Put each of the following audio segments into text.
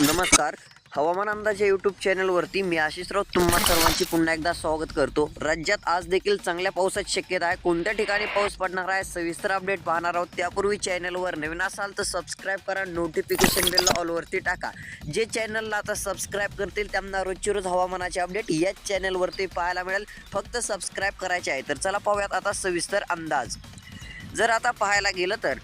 नमस्कार. हवामान अंदाज या यूट्यूब चॅनलवरती मी आशिष राऊत तुम्हा सर्वांची पुन्हा एकदा स्वागत करतो. राज्यात आज देखील चांगल्या पावसाची शक्यता आहे. कोणत्या ठिकाणी पाऊस पडणार आहे सविस्तर अपडेट पाहणार आहोत. त्यापूर्वी चॅनलवर नवीन असाल तर सबस्क्राईब करा. नोटिफिकेशन बेल ऑलवरती टाका. जे चॅनलला आता सबस्क्राईब करतील त्यांना रोजची रोज हवामानाचे अपडेट याच चॅनलवरती पाहायला मिळेल. फक्त सबस्क्राईब करायचे आहे. तर चला पाहूयात आता सविस्तर अंदाज. जर आता पाहायला गेलं तर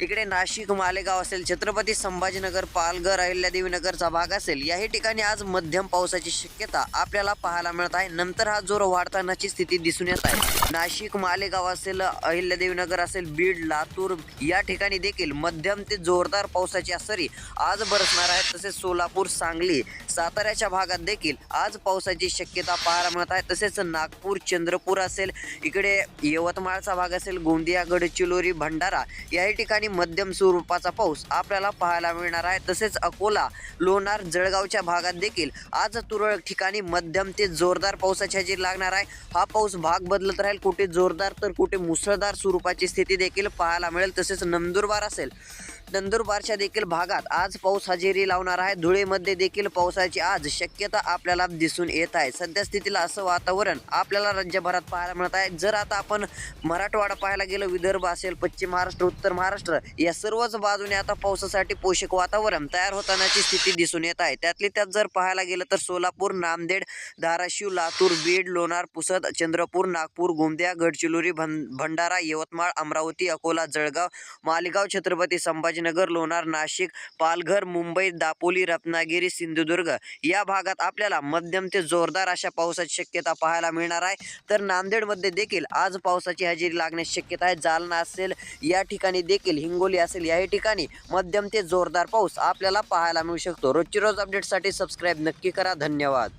इकडे नाशिक मालेगाव असेल छत्रपती संभाजीनगर पालघर अहिल्यादेवीनगरचा भाग असेल याही ठिकाणी आज मध्यम पावसाची शक्यता आपल्याला पाहायला मिळत आहे. नंतर हा जोर वाढतानाची स्थिती दिसून येत आहे. नाशिक मालेगाव असेल अहिल्यादेवीनगर असेल बीड लातूर या ठिकाणी देखील मध्यम ते जोरदार पावसाची असरी आज बरसणार आहे. तसेच सोलापूर सांगली साताऱ्याच्या भागात देखील आज पावसाची शक्यता पाहायला मिळत आहे. तसेच नागपूर चंद्रपूर असेल इकडे यवतमाळचा भाग असेल गोंदिया गडचिरोली भंडारा याही ठिकाणी मध्यम स्वरूपाचा पाऊस आपल्याला पाहायला मिळणार आहे. तसेच अकोला लोणार जळगावच्या भागात देखील आज तुरळक ठिकाणी मध्यम ते जोरदार पावसाची हजेरी लागणार आहे. हा पाऊस भाग बदलत राहील. कुठे जोरदार तर कुठे मुसळधार स्वरूपाची स्थिती देखील पाहायला मिळेल. तसेच नंदुरबार असेल नंदुरबारच्या देखील भागात आज पाऊस हजेरी लावणार आहे. धुळेमध्ये देखील पावसाची आज शक्यता आपल्याला दिसून येत आहे. सध्या स्थितीला असं वातावरण आपल्याला राज्यभरात पाहायला मिळत आहे. जर आता आपण मराठवाडा पाहायला गेलं विदर्भ असेल पश्चिम महाराष्ट्र उत्तर महाराष्ट्र या सर्वच बाजूने आता पावसासाठी पोषक वातावरण तयार होतानाची स्थिती दिसून येत आहे. त्यातली त्यात जर पाहायला गेलं तर सोलापूर नामदेड धाराशिव लातूर बीड लोणार पुसद चंद्रपूर नागपूर गोंदिया गडचिरोली भंडारा यवतमाळ अमरावती अकोला जळगाव मालेगाव छत्रपती संभाजीनगर लोणार नाशिक पालघर मुंबई दापोली रत्नागिरी सिंधुदुर्ग या भागात आपल्याला मध्यम ते जोरदार अशा पावसाची शक्यता पाहायला मिळणार आहे. तर नांदेडमध्ये देखील आज पावसाची हजेरी लागण्याची शक्यता आहे. जालना असेल या ठिकाणी देखील हिंगोली असेल याही ठिकाणी मध्यम ते जोरदार पाऊस आपल्याला पाहायला मिळू शकतो. रोजची रोज अपडेटसाठी सबस्क्राईब नक्की करा. धन्यवाद.